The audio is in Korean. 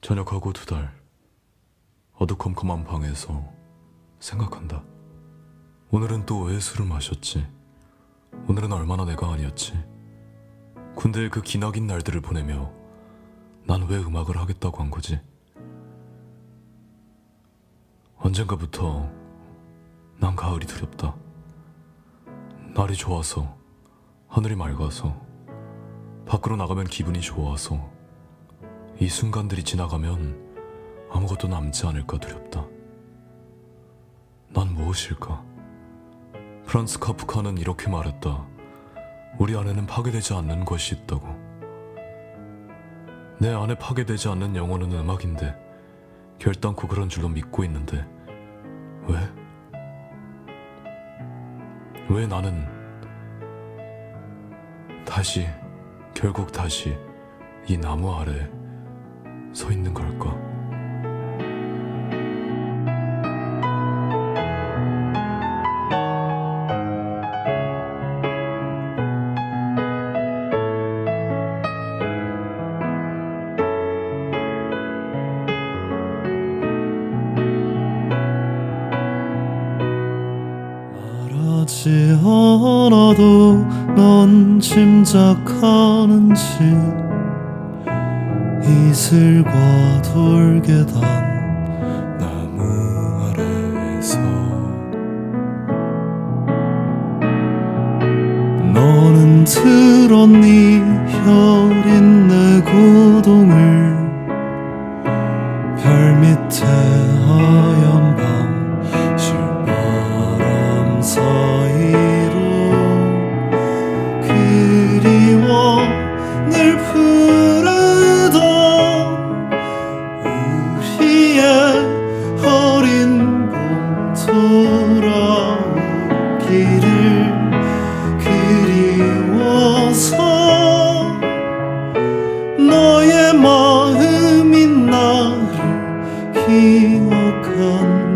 전역하고 두 달. 어두컴컴한 방에서 생각한다. 오늘은 또 왜 술을 마셨지? 오늘은 얼마나 내가 아니었지? 군대의 그 기나긴 날들을 보내며 난 왜 음악을 하겠다고 한 거지? 언젠가부터 난 가을이 두렵다. 날이 좋아서, 하늘이 맑아서, 밖으로 나가면 기분이 좋아서, 이 순간들이 지나가면 아무것도 남지 않을까 두렵다. 난 무엇일까? 프란스 카프카는 이렇게 말했다. 우리 안에는 파괴되지 않는 것이 있다고. 내 안에 파괴되지 않는 영혼은 음악인데 결단코 그런 줄로 믿고 있는데 왜? 왜 나는 다시 결국 다시 이 나무 아래 서 있는 걸까? 말하지 않아도 넌 짐작하는지 이슬과 돌계단 나무 아래에서. 너는 들었니 혈인 내 고동을 기억